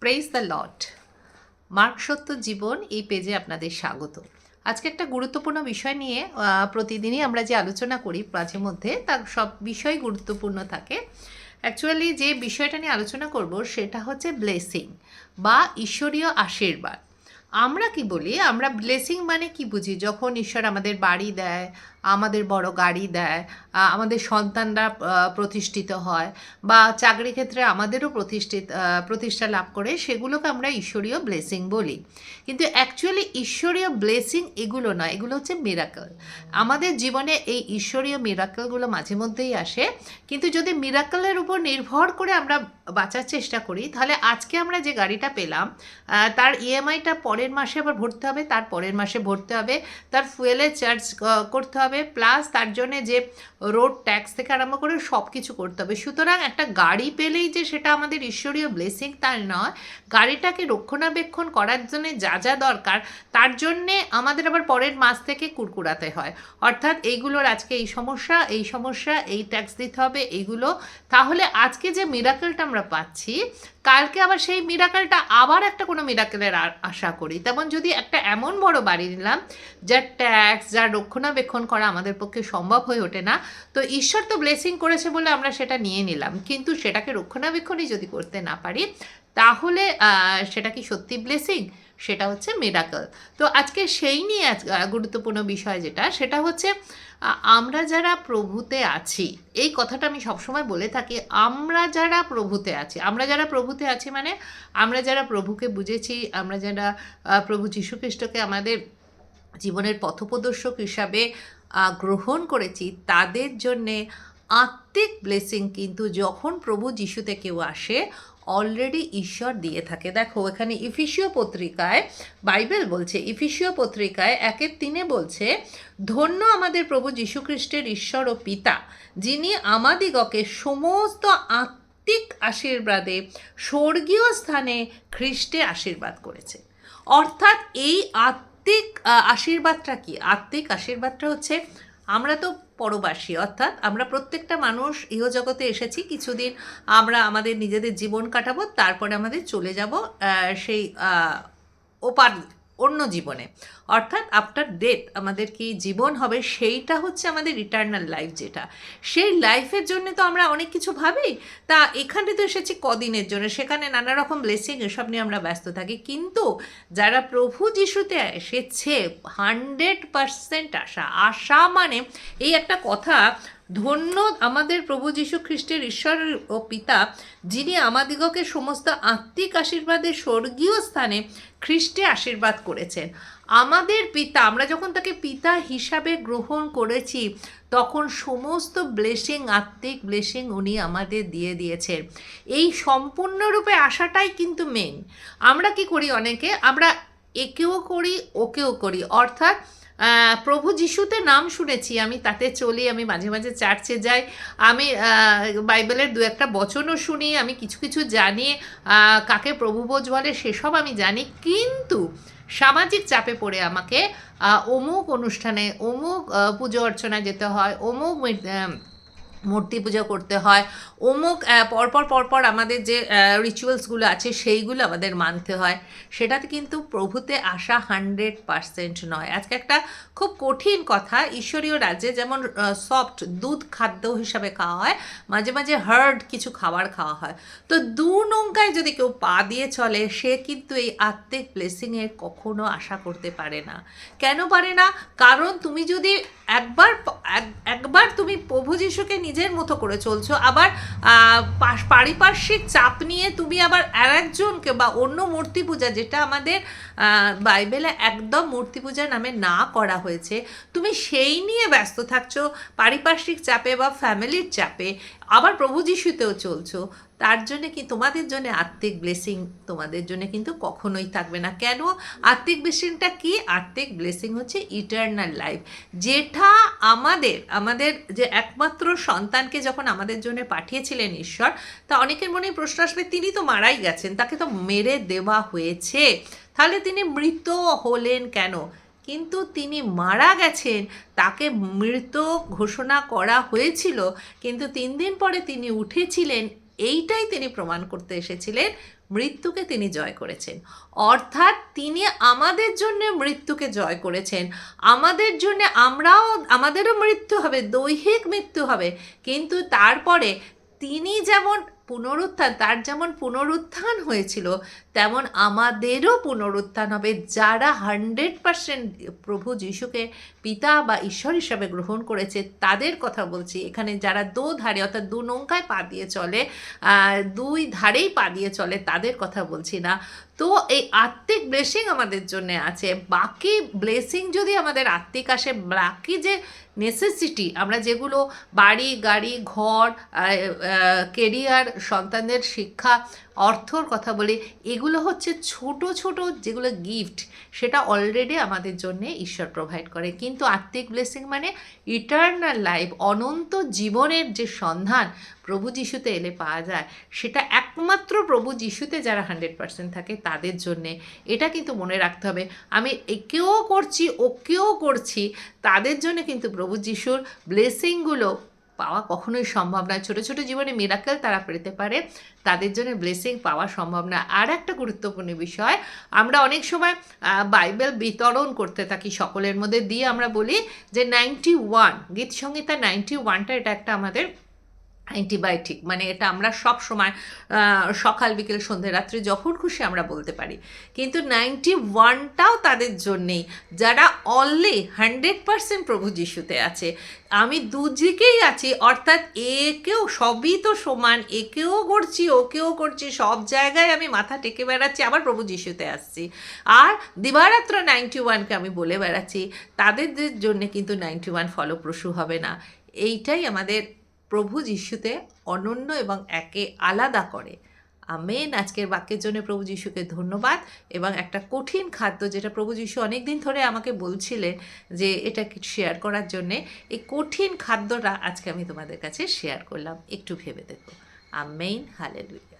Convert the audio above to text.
Praise the lot mark সত্য জীবন এই পেজে আপনাদের স্বাগত। আজকে একটা গুরুত্বপূর্ণ বিষয় নিয়ে প্রতিদিনই আমরা যে আলোচনা করি মাঝে মধ্যে, তার সব বিষয় গুরুত্বপূর্ণ থাকে। অ্যাকচুয়ালি যে বিষয়টা নিয়ে আলোচনা করব, সেটা হচ্ছে ব্লেসিং বা ঈশ্বরীয় আশীর্বাদ। আমরা কি বলি? আমরা ব্লেসিং মানে কি বুঝি? যখন ঈশ্বর আমাদের বাড়ি দেয় আমাদের বড় গাড়ি দেয় আমাদের সন্তানরা প্রতিষ্ঠিত হয় বা চাকরি ক্ষেত্রে আমাদেরও প্রতিষ্ঠিত প্রতিষ্ঠা লাভ করে, সেগুলোকে আমরা ঈশ্বরীয় ব্লেসিং বলি। কিন্তু অ্যাকচুয়ালি ঈশ্বরীয় ব্লেসিং এগুলো নয়, এগুলো হচ্ছে মিরাকল আমাদের জীবনে এই ঈশ্বরীয় মিরাকলগুলো মাঝে মধ্যেই আসে, কিন্তু যদি মিরাকলের উপর নির্ভর করে আমরা বাঁচার চেষ্টা করি, তাহলে আজকে আমরা যে গাড়িটা পেলাম তার ইএমআইটা পরের মাসে আবার ভরতে হবে, তার পরের মাসে ভরতে হবে, তার ফুয়েলের চার্জ করতে হবে প্লাস তার জন্য যে রোড ট্যাক্স থেকে আরম্ভ করে সব কিছু করতে হবে। সুতরাং একটা গাড়ি পেলেই যে সেটা আমাদের ঈশ্বরীয় ব্লেসিং তার নয়। গাড়িটাকে রক্ষণাবেক্ষণ করার জন্য যা যা দরকার, তার জন্যে আমাদের আবার পরের মাস থেকে কুরকুরাতে হয়। অর্থাৎ এইগুলোর আজকে এই সমস্যা এই সমস্যা, এই ট্যাক্স দিতে হবে এইগুলো তাহলে আজকে যে মিরাকেলটা আমরা পাচ্ছি, কালকে আবার সেই মিরাকেলটা আবার একটা কোনো মিরাকেলের আশা করি। তেমন যদি একটা এমন বড় বাড়ি নিলাম, যার ট্যাক্স যার রক্ষণাবেক্ষণ করা আমাদের পক্ষে সম্ভব হয়ে ওঠে না। তো ঈশ্বর তো ব্লেসিং করেছে বলে আমরা সেটা নিয়ে নিলাম। কিন্তু সেটাকে রক্ষণাবেক্ষণই যদি করতে না পারি, তাহলে সেটা কি সত্যি ব্লেসিং সেটা হচ্ছে মিরাকল তো আজকে সেই নিয়ে আজ- গুরুত্বপূর্ণ বিষয় যেটা, সেটা হচ্ছে আমরা যারা প্রভুতে আছি, এই কথাটা আমি সবসময় বলে থাকি, আমরা যারা প্রভুতে আছি, আমরা যারা প্রভুতে আছি মানে আমরা যারা প্রভুকে বুঝেছি, আমরা যারা প্রভু যীশুখ্রিস্টকে আমাদের জীবনের পথপ্রদর্শক হিসাবে গ্রহণ করেছি, তাদের জন্যে আত্মিক ব্লেসিং কিন্তু যখন প্রভু যিশুতে কেউ আসে অলরেডি ঈশ্বর দিয়ে থাকে। দেখো, এখানে ইফিসীয় পত্রিকায় বাইবেল বলছে, ইফিসীয় পত্রিকায় একের তিনে বলছে, ধন্য আমাদের প্রভু যীশুখ্রিস্টের ঈশ্বর ও পিতা, যিনি আমাদিগকে সমস্ত আত্মিক আশীর্বাদে স্বর্গীয় স্থানে খ্রিস্টে আশীর্বাদ করেছে। অর্থাৎ এই আত্মিক আশীর্বাদটা কি? আত্মিক আশীর্বাদটা হচ্ছে আমরা তো পরবাসী, অর্থাৎ আমরা প্রত্যেকটা মানুষ ইহজগতে এসেছি, কিছুদিন আমরা আমাদের নিজেদের জীবন কাটাবো, তারপরে আমাদের চলে যাব সেই ওপার অন্য জীবনে। অর্থাৎ আফটার ডেথ আমাদের কি জীবন হবে, সেইটা হচ্ছে আমাদের ইটার্নাল লাইফ যেটা। সেই লাইফের জন্য তো আমরা অনেক কিছু ভাবি। তা এখানে তো এসেছি কদিনের জন্য, সেখানে নানা রকম ব্লেসিং এসব নিয়ে আমরা ব্যস্ত থাকি। কিন্তু যারা প্রভু যিশুতে এসেছে হান্ড্রেড পারসেন্ট আশা। আশা মানে এই একটা কথা ধন্য আমাদের প্রভু যীশু খ্রিস্টের ঈশ্বর ও পিতা, যিনি আমাদিগকে সমস্ত আত্মিক আশীর্বাদের স্বর্গীয় স্থানে খ্রিস্টে আশীর্বাদ করেছেন। আমাদের পিতা, আমরা যখন তাকে পিতা হিসাবে গ্রহণ করেছি, তখন সমস্ত ব্লেসিং, আত্মিক ব্লেসিং উনি আমাদের দিয়ে দিয়েছেন। এই সম্পূর্ণরূপে আসাটাই কিন্তু মেন আমরা কি করি অনেকে? আমরা একেও করি, ওকেও করি। অর্থাৎ প্রভু যিশুতে নাম শুনেছি, আমি তাতে চলি, আমি মাঝে মাঝে চার্চে যাই। আমি বাইবেলের দু একটা বচনও শুনি, আমি কিছু কিছু জানি কাকে প্রভু বোঝ বলে সেসব আমি জানি, কিন্তু সামাজিক চাপে পড়ে আমাকে অমুক অনুষ্ঠানে, অমুক পুজো অর্চনা যেতে হয়, অমুক মূর্তি পূজা করতে হয়। অমুক পরপর পরপর আমাদের যে রিচুয়ালসগুলো আছে, সেইগুলো আমাদের মানতে হয়। সেটাতে কিন্তু প্রভুতে আসা হান্ড্রেড পারসেন্ট নয়। আজকে একটা খুব কঠিন কথা, ঈশ্বরীয় রাজ্যে যেমন সফট দুধ খাদ্য হিসাবে খাওয়া হয়, মাঝে মাঝে হার্ড কিছু খাবার খাওয়া হয়। তো দু নৌকায় যদি কেউ পা দিয়ে চলে, সে কিন্তু এই আত্মিক ব্লেসিংয়ের কখনো আশা করতে পারে না। কেন পারে না? কারণ তুমি যদি একবার একবার তুমি প্রভু যিশুকে নিজের মতো করে চলছো। আবার পারিপার্শ্বিক চাপ নিয়ে তুমি আবার আর একজনকে বা অন্য মূর্তি পূজা, যেটা আমাদের বাইবেলে একদম মূর্তি পূজা নামে না করা হয়েছে, তুমি সেই নিয়ে ব্যস্ত থাকছো, পারিপার্শ্বিক চাপে বা ফ্যামিলির চাপে। আবার প্রভু যিশুতেও চলছো। তার জন্য কি তোমাদের জন্য আত্মিক ব্লেসিং তোমাদের জন্য কিন্তু কখনোই থাকবে না। কেন? আত্মিক ব্লেসিংটা কি? আত্মিক ব্লেসিং হচ্ছে ইটার্নাল লাইফ যেটা আমাদের আমাদের যে একমাত্র সন্তানকে যখন আমাদের জন্য পাঠিয়েছিলেন ঈশ্বর, তা অনেকের মনে প্রশ্ন আসবে, তিনি তো মারাই গেছেন, তাকে তো মেরে দেওয়া হয়েছে। তাহলে তিনি মৃত হলেন কেন? কিন্তু তিনি মারা গেছেন, তাকে মৃত ঘোষণা করা হয়েছিল, কিন্তু তিন দিন পরে তিনি উঠেছিলেন এইটাই তিনি প্রমাণ করতে এসেছিলেন, মৃত্যুকে তিনি জয় করেছেন। অর্থাৎ তিনি আমাদের জন্য মৃত্যুকে জয় করেছেন। আমাদের জন্য আমরাও, আমাদেরও মৃত্যু হবে, দৈহিক মৃত্যু হবে। কিন্তু তারপরে তিনি যেমন পুনরুত্থান, তার যেমন পুনরুত্থান হয়েছিল, তেমন আমাদেরও পুনরুত্থান হবে। যারা হান্ড্রেড পার্সেন্ট প্রভু যিশুকে পিতা বা ঈশ্বর হিসাবে গ্রহণ করেছে, তাদের কথা বলছি। এখানে যারা দো ধারে, অর্থাৎ দু নৌকায় পা দিয়ে চলে দুই ধারেই পা দিয়ে চলে, তাদের কথা বলছি না। তো এই আত্মিক ব্লেসিং আমাদের জন্য আছে। বাকি ব্লেসিং যদি আমাদের আত্মিক আসে, বাকি যে নেসেসিটি আমরা যেগুলো বাড়ি, গাড়ি, ঘর কেরিয়ার সন্তানদের শিক্ষা, অর্থর কথা বলি, এগুলো হচ্ছে ছোট ছোট যেগুলো গিফট সেটা অলরেডি আমাদের জন্য ঈশ্বর প্রোভাইড করে। কিন্তু আত্মিক ব্লেসিং মানে ইটার্নাল লাইফ অনন্ত জীবনের যে সন্ধান প্রভু যিশুতে এলে পাওয়া যায়, সেটা একমাত্র প্রভু যিশুতে যারা হান্ড্রেড পার্সেন্ট থাকে তাদের জন্যে। এটা কিন্তু মনে রাখতে হবে, আমি একেও করছি, ওকেও করছি, তাদের জন্য কিন্তু প্রভু যিশুর ব্লেসিংগুলো পাওয়া কখনোই সম্ভব নয় ছোটো ছোটো জীবনে মিরাকেল তারা পেতে পারে, তাদের জন্য ব্লেসিং পাওয়া সম্ভব না। আর একটা গুরুত্বপূর্ণ বিষয়, আমরা অনেক সময় বাইবেল বিতরণ করতে থাকি সকলের মধ্যে। দিয়ে আমরা বলি যে নাইনটি ওয়ান গীত সংহিতা নাইনটি ওয়ানটা এটা একটা আমাদের অ্যান্টিবায়োটিক মানে এটা আমরা সব সময় সকাল, বিকেল সন্ধে রাত্রে যখন খুশি আমরা বলতে পারি। কিন্তু নাইনটি ওয়ানটাও তাদের জন্যেই, যারা অনলি হান্ড্রেড পার্সেন্ট প্রভু যিশুতে আছে। আমি দুদিকেই আছি, অর্থাৎ একেও, সবই তো সমান, একেও করছি ওকেও করছি, সব জায়গায় আমি মাথা টেকে বেড়াচ্ছি, আবার প্রভু যিশুতে আসছি। আর দিবারাত্র নাইনটি ওয়ানকে আমি বলে বেড়াচ্ছি, তাদের জন্য কিন্তু নাইনটি ওয়ান ফলপ্রসূ হবে না। এইটাই আমাদের প্রভু যিশুতে অনন্য এবং একে আলাদা করে। আমেন। আজকের বাক্যের জন্য প্রভু যিশুকে ধন্যবাদ এবং একটা কঠিন খাদ্য যেটা প্রভু যিশু অনেক দিন ধরে আমাকে বলছিলেন যে এটা শেয়ার করার জন্যে, এই কঠিন খাদ্যটা আজকে আমি তোমাদের কাছে শেয়ার করলাম। একটু ভেবে দেখো। আমেন। হালেলুয়া।